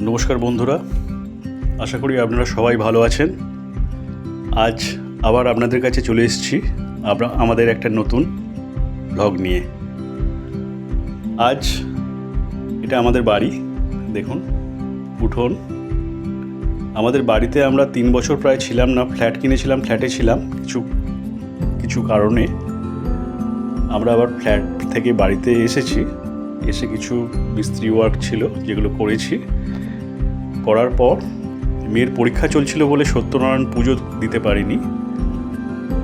নমস্কার বন্ধুরা। আশা করি আপনারা সবাই ভালো আছেন। আজ আবার আপনাদের কাছে চলে এসেছি আমাদের একটা নতুন ব্লগ নিয়ে। আজ এটা আমাদের বাড়ি, দেখুন, উঠোন। আমাদের বাড়িতে আমরা তিন বছর প্রায় ছিলাম না, ফ্ল্যাট কিনেছিলাম, ফ্ল্যাটে ছিলাম কিছু কিছু কারণে। আমরা আবার ফ্ল্যাট থেকে বাড়িতে এসেছি, এসে কিছু মিস্ত্রি ওয়ার্ক ছিল যেগুলো করেছি। করার পর মেয়ের পরীক্ষা চলছিল বলে সত্যনারায়ণ পুজো দিতে পারিনি।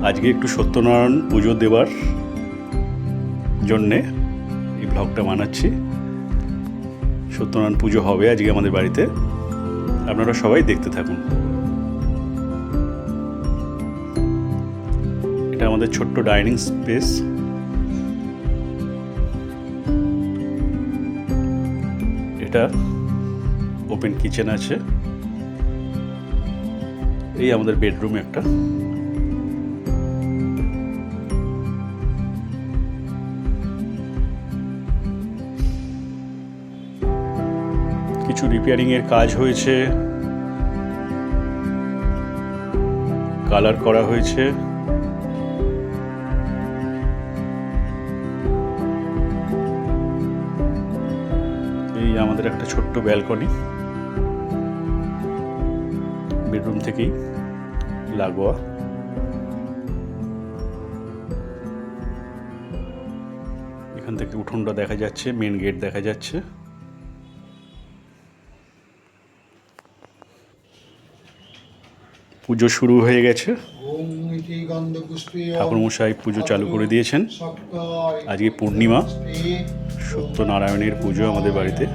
আজকে একটু সত্যনারায়ণ পুজো দেওয়ার জন্যে এই ব্লগটা বানাচ্ছি। সত্যনারায়ণ পুজো হবে আজকে আমাদের বাড়িতে। আপনারা সবাই দেখতে থাকুন। এটা আমাদের ছোট্ট ডাইনিং স্পেস। এটা ওপেন কিচেন আছে। এই আমাদের বেডরুম একটা। কিছু রিপেয়ারিং এর কাজ হয়েছে। কালার করা হয়েছে। এই আমাদের একটা ছোট্ট ব্যালকনি বেডরুম থেকেই লাগোয়া। এখান থেকে উঠোনটা দেখা যাচ্ছে মেন গেট দেখা যাচ্ছে। পুজো শুরু হয়ে গেছে। ঠাকুরমশাই পুজো চালু করে দিয়েছেন। আজকে পূর্ণিমা, সত্যনারায়ণের পুজো আমাদের বাড়িতে।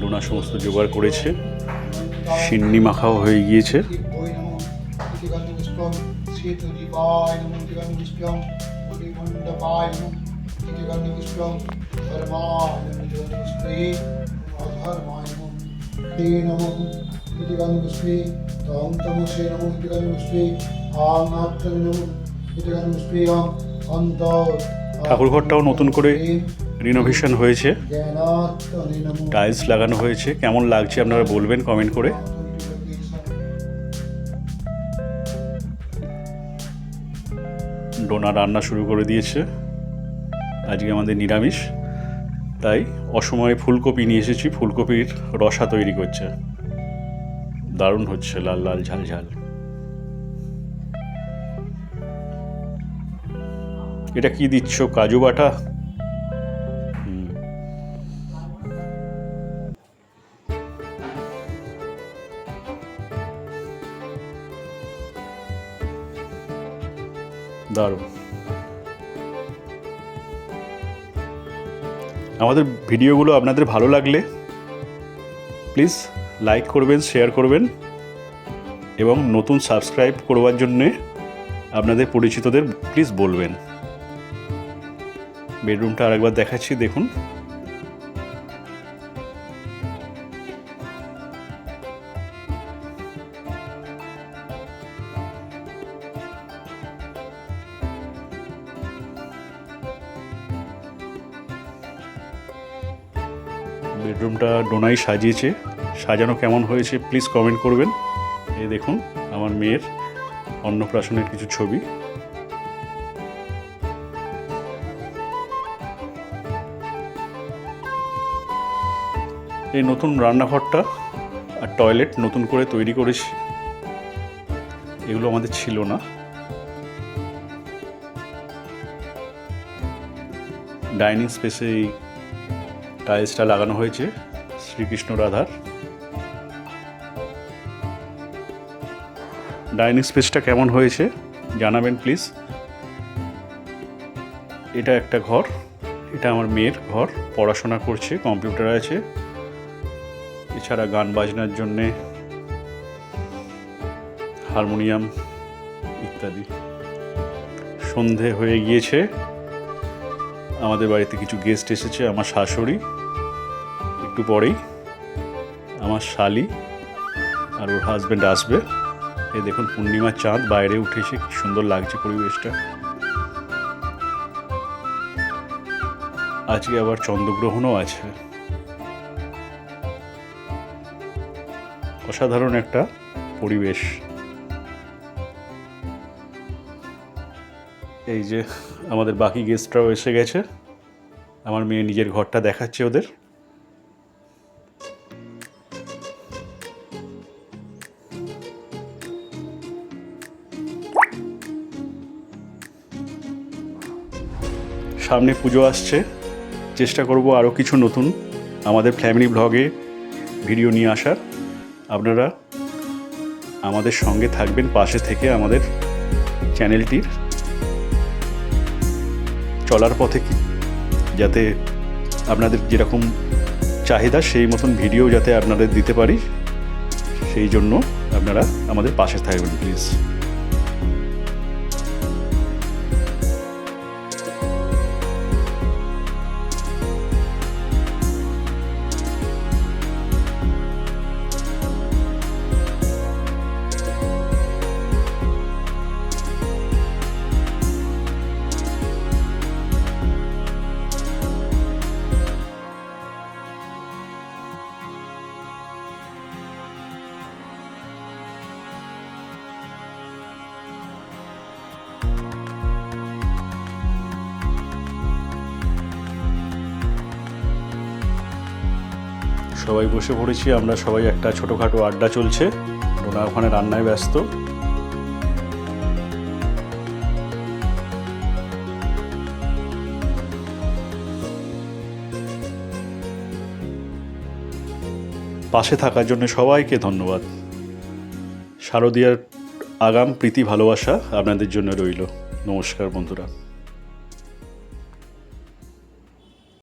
ডোনা সমস্ত জোগাড় করেছে। সিন্নি মাখাও হয়ে গিয়েছে। ঠাকুর ঘরটাও নতুন করে রিনোভেশন হয়েছে। টাইলস লাগানো হয়েছে। কেমন লাগছে আপনারা বলবেন কমেন্ট করে? ডোনা রান্না শুরু করে দিয়েছে। আজকে আমাদের নিরামিষ। তাই অসময়ে ফুলকপি নিয়ে এসেছি। ফুলকপির রসা তৈরি করছে। দারুণ হচ্ছে লাল লাল ঝাল ঝাল। এটা কি দিচ্ছ? কাজু বাটা? দারুণ। আমাদের ভিডিওগুলো আপনাদের ভালো লাগলে প্লিজ লাইক করবেন, শেয়ার করবেন এবং নতুন সাবস্ক্রাইব করবার জন্যে আপনাদের পরিচিতদের প্লিজ বলবেন। বেডরুমটা আরেকবার দেখাচ্ছি, দেখুন। বেডরুমটা ডোনাই সাজিয়েছে। সাজানো কেমন হয়েছে প্লিজ কমেন্ট করবেন। এই দেখুন, আমার মেয়ের অন্নপ্রাশনের কিছু ছবি। এই নতুন রান্নাঘরটা আর টয়লেট নতুন করে তৈরি করেছি। এগুলো আমাদের ছিল না। ডাইনিং স্পেসে এই টাইলসটা লাগানো হয়েছে শ্রীকৃষ্ণ রাধার। ডাইনিং স্পেসটা কেমন হয়েছে জানাবেন প্লিজ। এটা একটা ঘর, এটা আমার মেয়ের ঘর, পড়াশোনা করছে, কম্পিউটার আছে। এছাড়া গান বাজনার জন্যে হারমোনিয়াম ইত্যাদি। সন্ধে হয়ে গিয়েছে। আমাদের বাড়িতে কিছু গেস্ট এসেছে, আমার শাশুড়ি। একটু পরেই আমার শালি আর ওর হাজব্যান্ড আসবে। এই দেখুন, পূর্ণিমার চাঁদ, বাইরে উঠেছে কি সুন্দর লাগছে পরিবেশটা। আজকে আবার চন্দ্রগ্রহণও আছে। অসাধারণ একটা পরিবেশ। এই যে আমাদের বাকি গেস্টরাও এসে গেছে। আমার মেয়ে নিজের ঘরটা দেখাচ্ছে ওদের। সামনে পুজো আসছে। চেষ্টা করব আরও কিছু নতুন আমাদের ফ্যামিলি ব্লগে ভিডিও নিয়ে আসার। আপনারা আমাদের সঙ্গে থাকবেন পাশে থেকে আমাদের চ্যানেলটির চলার পথে কি? যাতে আপনাদের যেরকম চাহিদা, সেই মতন ভিডিও যাতে আপনাদের দিতে পারি, সেই জন্য আপনারা আমাদের পাশে থাকবেন, প্লিজ। সবাই বসে পড়েছি, আমরা সবাই একটা ছোটোখাটো আড্ডা চলছে। ওরা ওখানে রান্নায় ব্যস্ত। পাশে থাকার জন্য সবাইকে ধন্যবাদ। শারদীয়ার আগাম, প্রীতি, ভালোবাসা আপনাদের জন্য রইল। নমস্কার বন্ধুরা।